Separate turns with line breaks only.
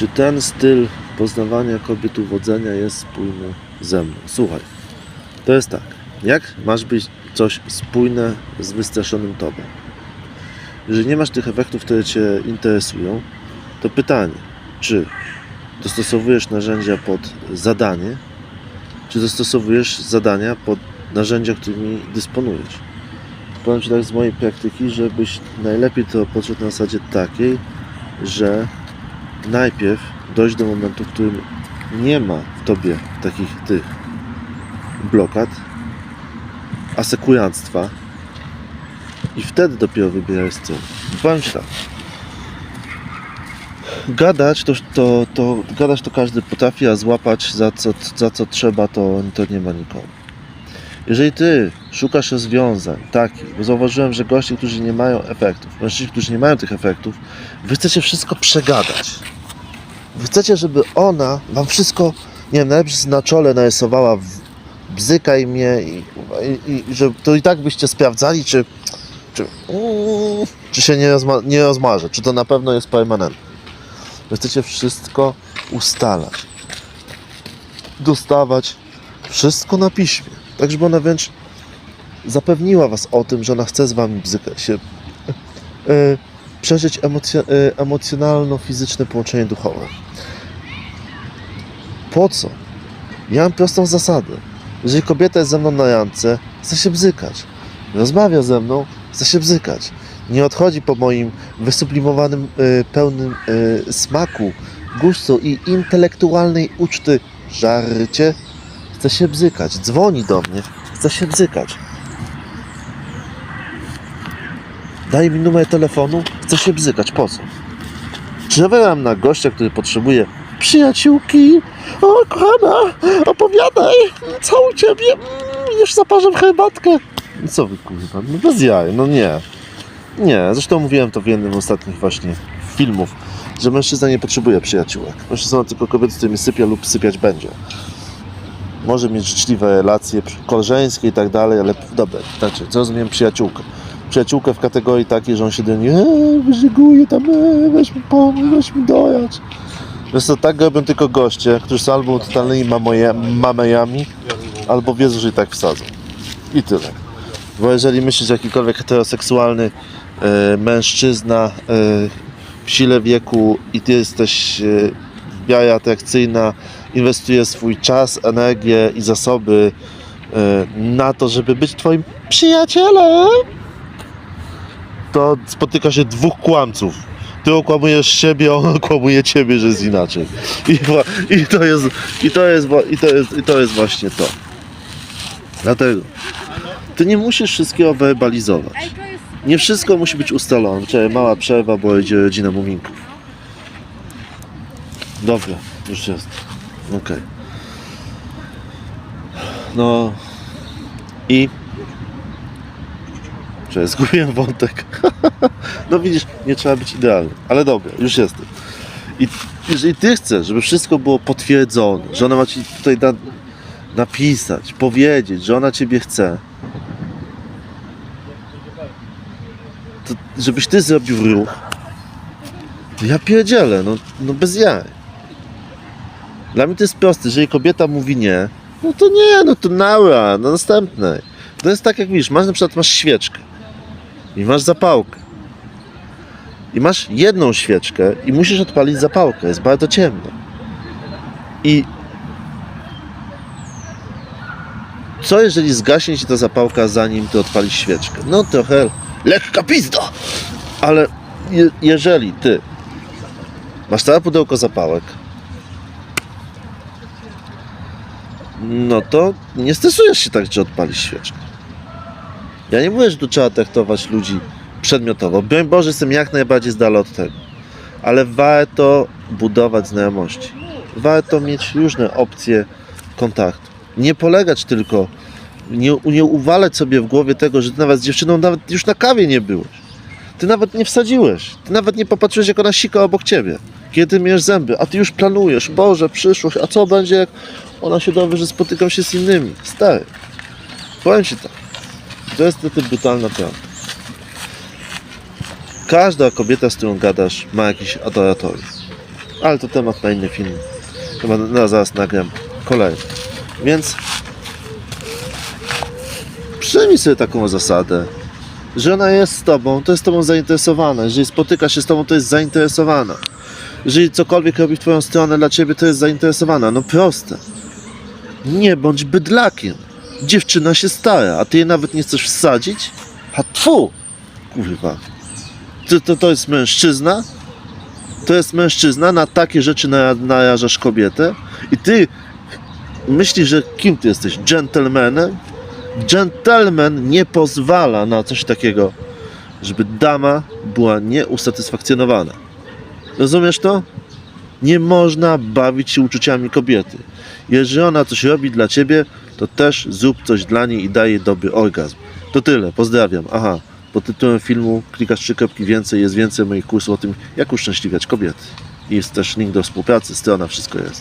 Czy ten styl poznawania kobiet uwodzenia jest spójny ze mną? Słuchaj, to jest tak. Jak masz być coś spójne z wystraszonym tobą? Jeżeli nie masz tych efektów, które Cię interesują, to pytanie, czy dostosowujesz narzędzia pod zadanie, czy dostosowujesz zadania pod narzędzia, którymi dysponujesz? Powiem Ci tak z mojej praktyki, żebyś najlepiej to podszedł na zasadzie takiej, że najpierw dojść do momentu, w którym nie ma w Tobie takich tych blokad, asekuranstwa i wtedy dopiero wybieraj styl. Ci tak. Gadać to, to, to, gadać to każdy potrafi, a złapać za co, za co trzeba to, to nie ma nikomu. Jeżeli Ty szukasz rozwiązań takich, bo zauważyłem, że goście, którzy nie mają efektów, mężczyźni, którzy nie mają tych efektów, Wy chcecie wszystko przegadać. Wy chcecie, żeby ona Wam wszystko, nie wiem, najlepiej na czole narysowała bzykaj mnie i, i, i że to i tak byście sprawdzali, czy, czy, mm, czy się nie, rozma, nie rozmarze, czy to na pewno jest permanentne. Wy chcecie wszystko ustalać, dostawać wszystko na piśmie, tak żeby ona wręcz zapewniła was o tym, że ona chce z wami bzykać się, e, przeżyć e, emocjonalno-fizyczne połączenie duchowe. Po co? Ja mam prostą zasadę. Jeżeli kobieta jest ze mną na randce, chce się bzykać. Rozmawia ze mną, chce się bzykać. Nie odchodzi po moim wysublimowanym, e, pełnym smaku, gustu i intelektualnej uczty żarcie. Chce się bzykać. Dzwoni do mnie, chce się bzykać. Daj mi numer telefonu, chcę się bzykać. Po co? Czy nawiałem na gościa, który potrzebuje przyjaciółki? O, kochana, opowiadaj, co u ciebie? Mm, Już zaparzę herbatkę. No Co wy kurwa, no bez jaj, no nie. Nie, zresztą mówiłem to w jednym z ostatnich właśnie filmów, że mężczyzna nie potrzebuje przyjaciółek. Mężczyzna tylko kobiety, z którymi sypia lub sypiać będzie. Może mieć życzliwe relacje koleżeńskie i tak dalej, ale dobra, znaczy, co rozumiem przyjaciółkę przyjaciółkę w kategorii takiej, że on się do niej eee, wyżyguje tam, eee, weź mi pomóż, weź mi dojać. Więc to tak robią tylko goście, którzy są albo totalnymi mamoje, mamejami, albo wiedzą, że i tak wsadzą. I tyle. Bo jeżeli myślisz, że jakikolwiek heteroseksualny e, mężczyzna e, w sile wieku i ty jesteś e, miarę atrakcyjna, inwestuje swój czas, energię i zasoby e, na to, żeby być twoim przyjacielem, to spotyka się dwóch kłamców. Ty okłamujesz siebie, on okłamuje ciebie, że jest inaczej. I, i, to, jest, i, to, jest, i, to, jest, I to jest właśnie to. Dlatego ty nie musisz wszystkiego werbalizować. Nie wszystko musi być ustalone. Czekaj, mała przerwa, bo idzie rodzina muminków. Dobra, już jest. Okej. No i Czekaj, zgubiłem wątek. no widzisz, nie trzeba być idealny. Ale dobra, już jestem. I jeżeli ty chcesz, żeby wszystko było potwierdzone, że ona ma ci tutaj na, napisać, powiedzieć, że ona ciebie chce, to żebyś ty zrobił ruch, ja pierdzielę, no, no bez jaj. Dla mnie to jest proste, jeżeli kobieta mówi nie, no to nie, no to nara, na następnej. To jest tak jak widzisz, masz na przykład masz świeczkę i masz zapałkę. I masz jedną świeczkę i musisz odpalić zapałkę, jest bardzo ciemno. I co jeżeli zgaśnie ci ta zapałka zanim ty odpalisz świeczkę? No trochę lekka pizda. Ale je, jeżeli ty masz całe pudełko zapałek, no to nie stresujesz się tak, że odpalisz świeczkę. Ja nie mówię, że tu trzeba traktować ludzi przedmiotowo. Broń Boże, jestem jak najbardziej z dala od tego. Ale warto budować znajomości. Warto mieć różne opcje kontaktu. Nie polegać tylko, nie, nie uwalać sobie w głowie tego, że ty nawet z dziewczyną nawet już na kawie nie byłeś. Ty nawet nie wsadziłeś. Ty nawet nie popatrzyłeś, jak ona sika obok ciebie. Kiedy myjesz zęby, a ty już planujesz, Boże, przyszłość, a co będzie, jak ona się dowie, że spotykam się z innymi. Stary, powiem ci tak. To jest niestety brutalna prawda. Każda kobieta, z którą gadasz, ma jakiś adoratorium. Ale to temat na inny film. Chyba no, zaraz nagram kolejny. Więc przyjmij sobie taką zasadę, że ona jest z tobą, to jest tobą zainteresowana. Jeżeli spotyka się z tobą, to jest zainteresowana. Jeżeli cokolwiek robi w twoją stronę dla ciebie, to jest zainteresowana. No proste. Nie bądź bydlakiem. Dziewczyna się stara, a ty jej nawet nie chcesz wsadzić? A tfu! Kurwa. Ty, to, to jest mężczyzna? To jest mężczyzna, na takie rzeczy nara- narażasz kobietę? I ty myślisz, że kim ty jesteś? Gentlemanem? Gentleman nie pozwala na coś takiego, żeby dama była nieusatysfakcjonowana. Rozumiesz to? Nie można bawić się uczuciami kobiety. Jeżeli ona coś robi dla ciebie, to też zrób coś dla niej i daj jej dobry orgazm. To tyle, pozdrawiam. Aha, pod tytułem filmu klikasz trzy kropki więcej, jest więcej moich kursów o tym, jak uszczęśliwiać kobiety. Jest też link do współpracy, strona, wszystko jest.